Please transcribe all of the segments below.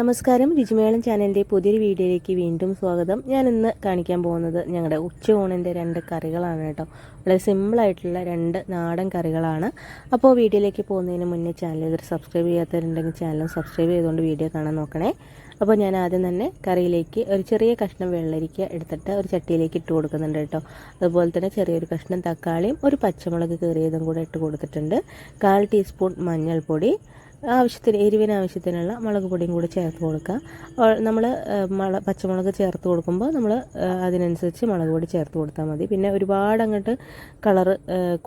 നമസ്കാരം. രുചിമേളം ചാനലിന്റെ പുതിയൊരു വീഡിയോയിലേക്ക് വീണ്ടും സ്വാഗതം. ഞാൻ ഇന്ന് കാണിക്കാൻ പോകുന്നത് ഞങ്ങളുടെ ഉച്ചയൂണിന്റെ രണ്ട് കറികളാണ് കേട്ടോ. വളരെ സിമ്പിളായിട്ടുള്ള രണ്ട് നാടൻ കറികളാണ്. അപ്പോൾ വീഡിയോയിലേക്ക് പോകുന്നതിന് മുന്നേ ചാനൽ ഇതൊരു സബ്സ്ക്രൈബ് ചെയ്യാത്തവരുണ്ടെങ്കിൽ ചാനൽ സബ്സ്ക്രൈബ് ചെയ്തുകൊണ്ട് വീഡിയോ കാണാൻ നോക്കണേ. അപ്പോൾ ഞാൻ ആദ്യം തന്നെ കറിയിലേക്ക് ഒരു ചെറിയ കഷ്ണം വെള്ളരിക്ക എടുത്തിട്ട് ഒരു ചട്ടിയിലേക്ക് ഇട്ട് കൊടുക്കുന്നുണ്ട് കേട്ടോ. അതുപോലെ തന്നെ ചെറിയൊരു കഷ്ണം തക്കാളിയും ഒരു പച്ചമുളക് കീറിയതും കൂടെ ഇട്ട് കൊടുത്തിട്ടുണ്ട്. കാൽ ടീസ്പൂൺ മഞ്ഞൾപ്പൊടി ആവശ്യത്തിന് എരിവിന് ആവശ്യത്തിനുള്ള മുളക് പൊടിയും കൂടി ചേർത്ത് കൊടുക്കുക. നമ്മൾ മുള പച്ചമുളക് ചേർത്ത് കൊടുക്കുമ്പോൾ നമ്മൾ അതിനനുസരിച്ച് മുളക് പൊടി ചേർത്ത് കൊടുത്താൽ മതി. പിന്നെ ഒരുപാട് അങ്ങോട്ട് കളറ്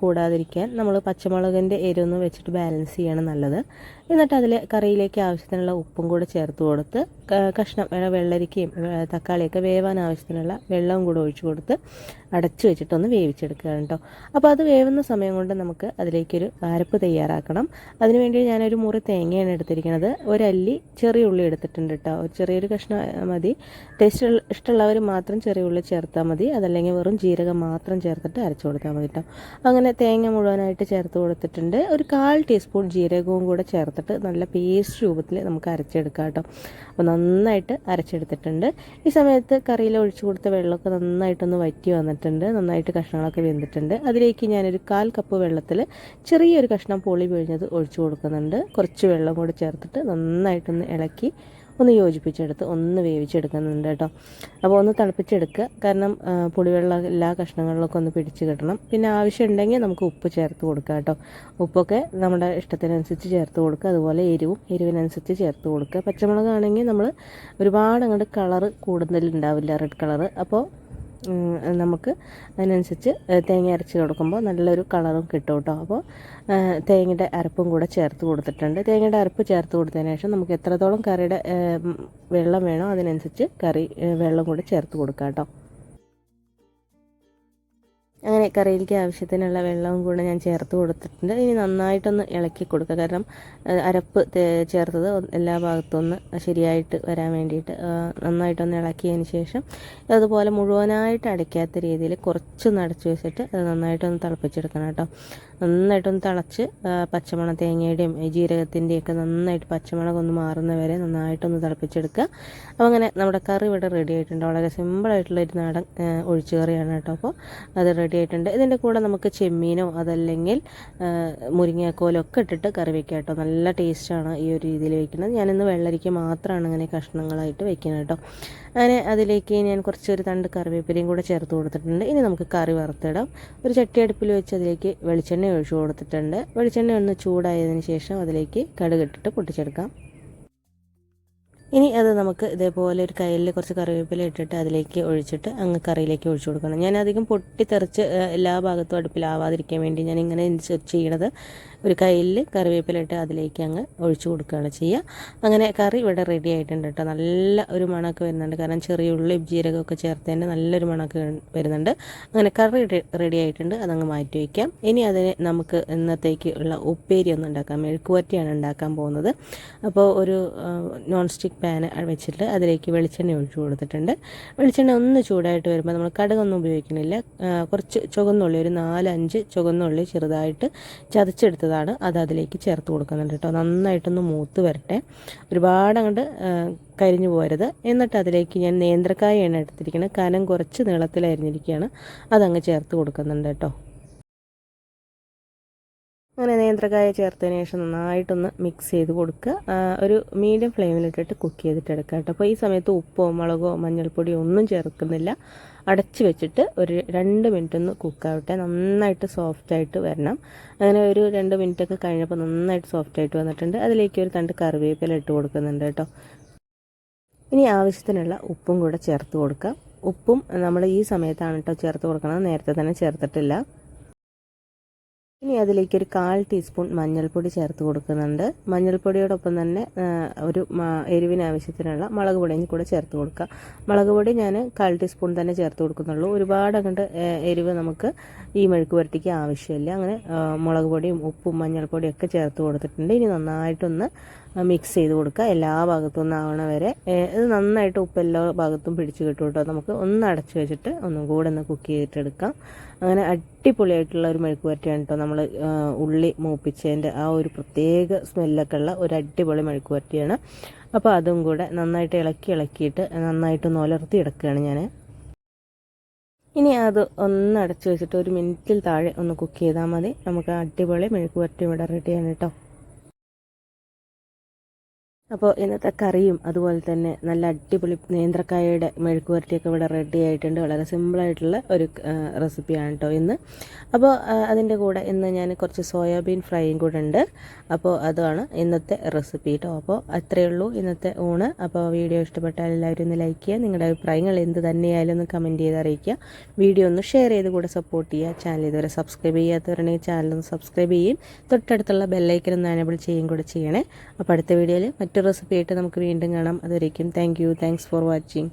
കൂടാതിരിക്കാൻ നമ്മൾ പച്ചമുളകിന്റെ എരിവൊന്നും വെച്ചിട്ട് ബാലൻസ് ചെയ്യണം നല്ലത്. എന്നിട്ട് അതിൽ കറിയിലേക്ക് ആവശ്യത്തിനുള്ള ഉപ്പും കൂടെ ചേർത്ത് കൊടുത്ത് കഷ്ണം വെള്ളരിക്കയും തക്കാളിയൊക്കെ വേവാൻ ആവശ്യത്തിനുള്ള വെള്ളവും കൂടെ ഒഴിച്ചു കൊടുത്ത് അടച്ചു വെച്ചിട്ടൊന്ന് വേവിച്ചെടുക്കുക കേട്ടോ അപ്പോൾ അത് വേവുന്ന സമയം കൊണ്ട് നമുക്ക് അതിലേക്കൊരു അരപ്പ് തയ്യാറാക്കണം. അതിനുവേണ്ടി ഞാനൊരു മുറി തേങ്ങയാണ് എടുത്തിരിക്കുന്നത്. ഒരല്ലി ചെറിയ ഉള്ളി എടുത്തിട്ടുണ്ട് കേട്ടോ. ഒരു ചെറിയൊരു കഷ്ണം മതി. ടേസ്റ്റ് ഇഷ്ടമുള്ളവർ മാത്രം ചെറിയ ഉള്ളി ചേർത്താൽ മതി. അതല്ലെങ്കിൽ വെറും ജീരകം മാത്രം ചേർത്തിട്ട് അരച്ചു കൊടുത്താൽ മതി കേട്ടോ. അങ്ങനെ തേങ്ങ മുഴുവനായിട്ട് ചേർത്ത് കൊടുത്തിട്ടുണ്ട്. ഒരു കാൽ ടീസ്പൂൺ ജീരകവും കൂടെ ചേർത്തിട്ട് നല്ല പേസ്റ്റ് രൂപത്തിൽ നമുക്ക് അരച്ചെടുക്കാം കേട്ടോ. അപ്പോൾ നന്നായിട്ട് അരച്ചെടുത്തിട്ടുണ്ട്. ഈ സമയത്ത് കറിയിൽ ഒഴിച്ചു കൊടുത്ത വെള്ളമൊക്കെ നന്നായിട്ടൊന്ന് വറ്റി വന്നിട്ടുണ്ട്. നന്നായിട്ട് കഷ്ണങ്ങളൊക്കെ വെന്തിട്ടുണ്ട്. അതിലേക്ക് ഞാനൊരു കാൽ കപ്പ് വെള്ളത്തിൽ ചെറിയൊരു കഷ്ണം പൊളി പിഴിഞ്ഞത് ഒഴിച്ചു കൊടുക്കുന്നുണ്ട്. കുറച്ച് വെള്ളം കൂടി ചേർത്തിട്ട് നന്നായിട്ടൊന്ന് ഇളക്കി ഒന്ന് യോജിപ്പിച്ചെടുത്ത് ഒന്ന് വേവിച്ചെടുക്കുന്നുണ്ട് കേട്ടോ. അപ്പോൾ ഒന്ന് തിളപ്പിച്ചെടുക്കുക. കാരണം പുളിവെള്ളം എല്ലാ കഷ്ണങ്ങളിലൊക്കെ ഒന്ന് പിടിച്ച് കിട്ടണം. പിന്നെ ആവശ്യമുണ്ടെങ്കിൽ നമുക്ക് ഉപ്പ് ചേർത്ത് കൊടുക്കുക കേട്ടോ. ഉപ്പൊക്കെ നമ്മുടെ ഇഷ്ടത്തിനനുസരിച്ച് ചേർത്ത് കൊടുക്കുക. അതുപോലെ എരിവും എരിവിനനുസരിച്ച് ചേർത്ത് കൊടുക്കുക. പച്ചമുളകാണെങ്കിൽ നമ്മൾ ഒരുപാട് അങ്ങോട്ട് കളറ് കൂടുതലുണ്ടാവില്ല റെഡ് കളറ്. അപ്പോൾ നമുക്ക് അതിനനുസരിച്ച് തേങ്ങ അരച്ച് കൊടുക്കുമ്പോൾ നല്ലൊരു കളറും കിട്ടും കേട്ടോ അപ്പോൾ തേങ്ങയുടെ അരപ്പും കൂടെ ചേർത്ത് കൊടുത്തിട്ടുണ്ട്. തേങ്ങയുടെ അരപ്പ് ചേർത്ത് കൊടുത്തതിന് ശേഷം നമുക്ക് എത്രത്തോളം കറിയുടെ വെള്ളം വേണോ അതിനനുസരിച്ച് കറി വെള്ളം കൂടെ ചേർത്ത് കൊടുക്കാം കേട്ടോ അങ്ങനെ കറിയിലേക്ക് ആവശ്യത്തിനുള്ള വെള്ളവും കൂടെ ഞാൻ ചേർത്ത് കൊടുത്തിട്ടുണ്ട്. ഇനി നന്നായിട്ടൊന്ന് ഇളക്കി കൊടുക്കുക. കാരണം അരപ്പ് ചേർത്തത് എല്ലാ ഭാഗത്തും ഒന്ന് ശരിയായിട്ട് വരാൻ വേണ്ടിയിട്ട് നന്നായിട്ടൊന്ന് ഇളക്കിയതിന് ശേഷം അതുപോലെ മുഴുവനായിട്ട് അടയ്ക്കാത്ത രീതിയിൽ കുറച്ചൊന്ന് അടച്ചു വെച്ചിട്ട് അത് നന്നായിട്ടൊന്ന് തിളപ്പിച്ചെടുക്കണം കേട്ടോ. നന്നായിട്ടൊന്ന് തിളച്ച് പച്ചമുളക് തേങ്ങയുടെയും ജീരകത്തിന്റെയൊക്കെ നന്നായിട്ട് പച്ചമുളക് ഒന്ന് മാറുന്ന വരെ നന്നായിട്ടൊന്ന് തിളപ്പിച്ചെടുക്കുക. അപ്പോൾ അങ്ങനെ നമ്മുടെ കറി ഇവിടെ റെഡി ആയിട്ടുണ്ട്. വളരെ സിമ്പിളായിട്ടുള്ള ഒരു നാടൻ ഒഴിച്ചു കറിയാണ് കേട്ടോ. അപ്പോൾ അത് റെഡി ആയിട്ടുണ്ട്. ഇതിന്റെ കൂടെ നമുക്ക് ചെമ്മീനോ അതല്ലെങ്കിൽ മുരിങ്ങാക്കോലൊക്കെ ഇട്ടിട്ട് കറി വെക്കാം കേട്ടോ. നല്ല ടേസ്റ്റാണ് ഈ ഒരു രീതിയിൽ വയ്ക്കുന്നത് ഞാനിന്ന് വെള്ളരിക്ക മാത്രമാണ് അങ്ങനെ കഷ്ണങ്ങളായിട്ട് വെക്കുന്നത് കേട്ടോ. അങ്ങനെ അതിലേക്ക് ഞാൻ കുറച്ചൊരു തണ്ട് കറിവേപ്പിലയും കൂടെ ചേർത്ത് കൊടുത്തിട്ടുണ്ട്. ഇനി നമുക്ക് കറി വറുത്തിടാം. ഒരു ചട്ടി അടുപ്പിൽ വെച്ച് അതിലേക്ക് വെളിച്ചെണ്ണ ഒഴിച്ചു കൊടുത്തിട്ടുണ്ട്. വെളിച്ചെണ്ണ ഒന്ന് ചൂടായതിനു ശേഷം അതിലേക്ക് കടുകിട്ടിട്ട് പൊട്ടിച്ചെടുക്കാം. ഇനി അത് നമുക്ക് ഇതേപോലെ ഒരു കയ്യിൽ കുറച്ച് കറിവേപ്പില ഇട്ടിട്ട് അതിലേക്ക് ഒഴിച്ചിട്ട് അങ്ങ് കറിയിലേക്ക് ഒഴിച്ചു കൊടുക്കണം. ഞാൻ അധികം പൊട്ടിത്തെറിച്ച് എല്ലാ ഭാഗത്തും അടുപ്പിലാവാതിരിക്കാൻ വേണ്ടി ഞാൻ ഇങ്ങനെ ചെയ്യണത് ഒരു കയ്യിൽ കറിവേപ്പില ഇട്ട് അതിലേക്ക് അങ്ങ് ഒഴിച്ചു കൊടുക്കുകയാണ് ചെയ്യുക. അങ്ങനെ കറി ഇവിടെ റെഡി ആയിട്ടുണ്ട് കേട്ടോ. നല്ല ഒരു മണമൊക്കെ വരുന്നുണ്ട്. കാരണം ചെറിയ ഉള്ളി ജീരകമൊക്കെ ചേർത്തതിന് നല്ലൊരു മണമൊക്കെ വരുന്നുണ്ട്. അങ്ങനെ കറി റെഡി ആയിട്ടുണ്ട്. അതങ്ങ് മാറ്റി വയ്ക്കാം. ഇനി അതിന് നമുക്ക് ഇന്നത്തേക്ക് ഉള്ള ഉപ്പേരി ഒന്ന് ഉണ്ടാക്കാം. മെഴുക്കുവറ്റിയാണ് ഉണ്ടാക്കാൻ പോകുന്നത്. അപ്പോൾ ഒരു നോൺ സ്റ്റിക്ക് പാൻ വെച്ചിട്ട് അതിലേക്ക് വെളിച്ചെണ്ണ ഒഴിച്ചു കൊടുത്തിട്ടുണ്ട്. വെളിച്ചെണ്ണ ഒന്ന് ചൂടായിട്ട് വരുമ്പോൾ നമ്മൾ കടുകൊന്നും ഉപയോഗിക്കുന്നില്ല. കുറച്ച് ചുവന്നുള്ളി ഒരു നാലഞ്ച് ചുവന്നുള്ളി ചെറുതായിട്ട് ചതച്ചെടുത്തതാണ് അത് അതിലേക്ക് ചേർത്ത് കൊടുക്കുന്നുണ്ട് കേട്ടോ. നന്നായിട്ടൊന്ന് മൂത്ത് വരട്ടെ. ഒരുപാട് അങ്ങോട്ട് കരിഞ്ഞു പോരുത് എന്നിട്ട് അതിലേക്ക് ഞാൻ നേന്ത്രക്കായാണ് എടുത്തിരിക്കുന്നത്. കനം കുറച്ച് നീളത്തിൽ അരിഞ്ഞിരിക്കുകയാണ് അതങ്ങ് ചേർത്ത് കൊടുക്കുന്നുണ്ട് കേട്ടോ. അങ്ങനെ നേന്ത്രക്കായ ചേർത്തതിന് ശേഷം നന്നായിട്ടൊന്ന് മിക്സ് ചെയ്ത് കൊടുക്കുക. ഒരു മീഡിയം ഫ്ലെയിമിലിട്ടിട്ട് കുക്ക് ചെയ്തിട്ട് എടുക്കുക കേട്ടോ. അപ്പോൾ ഈ സമയത്ത് ഉപ്പോ മുളകോ മഞ്ഞൾപ്പൊടിയോ ഒന്നും ചേർക്കുന്നില്ല. അടച്ച് വെച്ചിട്ട് ഒരു രണ്ട് മിനിറ്റ് ഒന്ന് കുക്കാവട്ടെ നന്നായിട്ട് സോഫ്റ്റായിട്ട് വരണം. അങ്ങനെ ഒരു രണ്ട് മിനിറ്റൊക്കെ കഴിഞ്ഞപ്പോൾ നന്നായിട്ട് സോഫ്റ്റായിട്ട് വന്നിട്ടുണ്ട്. അതിലേക്ക് ഒരു തണ്ട് കറിവേപ്പില ഇട്ട് കൊടുക്കുന്നുണ്ട് കേട്ടോ. ഇനി ആവശ്യത്തിനുള്ള ഉപ്പും കൂടെ ചേർത്ത് കൊടുക്കാം. ഉപ്പും നമ്മൾ ഈ സമയത്താണ് കേട്ടോ ചേർത്ത് കൊടുക്കണം നേരത്തെ തന്നെ ചേർത്തിട്ടില്ല. ഇനി അതിലേക്ക് ഒരു കാൽ ടീസ്പൂൺ മഞ്ഞൾപ്പൊടി ചേർത്ത് കൊടുക്കുന്നുണ്ട്. മഞ്ഞൾപ്പൊടിയോടൊപ്പം തന്നെ ഒരു എരിവിന് ആവശ്യത്തിനുള്ള മുളക് പൊടിയും കൂടെ ചേർത്ത് കൊടുക്കുക മുളക് പൊടി ഞാൻ കാൽ ടീസ്പൂൺ തന്നെ ചേർത്ത് കൊടുക്കുന്നുള്ളൂ. ഒരുപാട് അങ്ങോട്ട് എരിവ് നമുക്ക് ഈ മെഴുക്ക് പുരട്ടിക്ക് ആവശ്യമില്ല. അങ്ങനെ മുളക് പൊടിയും ഉപ്പും മഞ്ഞൾപ്പൊടിയും ഒക്കെ ചേർത്ത് കൊടുത്തിട്ടുണ്ട്. ഇനി നന്നായിട്ടൊന്ന് മിക്സ് ചെയ്ത് കൊടുക്കുക. എല്ലാ ഭാഗത്തും നിന്നാവണ വരെ. ഇത് നന്നായിട്ട് ഉപ്പ് എല്ലാ ഭാഗത്തും പിടിച്ച് കിട്ടും കേട്ടോ. നമുക്ക് ഒന്ന് അടച്ചു വെച്ചിട്ട് ഒന്നും കൂടെ ഒന്ന് കുക്ക് ചെയ്തിട്ടെടുക്കാം. അങ്ങനെ അടിപൊളിയായിട്ടുള്ള ഒരു മെഴുക്ക് പുരട്ടിയാണ് കേട്ടോ നമ്മൾ ഉള്ളി മൂപ്പിച്ചതിന്റെ ആ ഒരു പ്രത്യേക സ്മെല്ലൊക്കെ ഉള്ള ഒരു അടിപൊളി മെഴുക്ക് പുരട്ടിയാണ്. അപ്പോൾ അതും കൂടെ നന്നായിട്ട് ഇളക്കി ഇളക്കിയിട്ട് നന്നായിട്ട് നോലർത്തി എടുക്കുകയാണ് ഞാൻ. ഇനി അത് ഒന്ന് അടച്ചു വെച്ചിട്ട് ഒരു മിനിറ്റിൽ താഴെ ഒന്ന് കുക്ക് ചെയ്താൽ മതി. നമുക്ക് അടിപൊളി മെഴുക്ക് പുരട്ടി ഇവിടെ റെഡിയാണ് കേട്ടോ. അപ്പോൾ ഇന്നത്തെ കറിയും അതുപോലെ തന്നെ നല്ല അടിപൊളി നേന്ത്രക്കായയുടെ മെഴുക്ക് പുരട്ടിയൊക്കെ ഇവിടെ റെഡി ആയിട്ടുണ്ട്. വളരെ സിമ്പിളായിട്ടുള്ള ഒരു റെസിപ്പിയാണ് കേട്ടോ ഇന്ന്. അപ്പോൾ അതിന്റെ കൂടെ ഇന്ന് ഞാൻ കുറച്ച് സോയാബീൻ ഫ്രൈയും കൂടെ ഉണ്ട്. അപ്പോൾ അതാണ് ഇന്നത്തെ റെസിപ്പി കേട്ടോ അപ്പോൾ അത്രയേ ഉള്ളൂ ഇന്നത്തെ ഊണ്. അപ്പോൾ വീഡിയോ ഇഷ്ടപ്പെട്ടാൽ എല്ലാവരും ഒന്ന് ലൈക്ക് ചെയ്യുക. നിങ്ങളുടെ അഭിപ്രായങ്ങൾ എന്ത് തന്നെയായാലും ഒന്ന് കമന്റ് ചെയ്ത് അറിയിക്കുക. വീഡിയോ ഒന്ന് ഷെയർ ചെയ്ത് കൂടെ സപ്പോർട്ട് ചെയ്യുക. ചാനൽ ഇതുവരെ സബ്സ്ക്രൈബ് ചെയ്യാത്തവരുണ്ടെങ്കിൽ ചാനൽ ഒന്ന് സബ്സ്ക്രൈബ് ചെയ്യും. തൊട്ടടുത്തുള്ള ബെല്ലൈക്കൻ ഒന്ന് എനേബിൾ ചെയ്യും കൂടെ ചെയ്യണേ. അപ്പോൾ അടുത്ത വീഡിയോയിൽ മറ്റൊരു റെസിപ്പി ആയിട്ട് നമുക്ക് വീണ്ടും കാണാം. അതുവരേക്കും thank you thanks for watching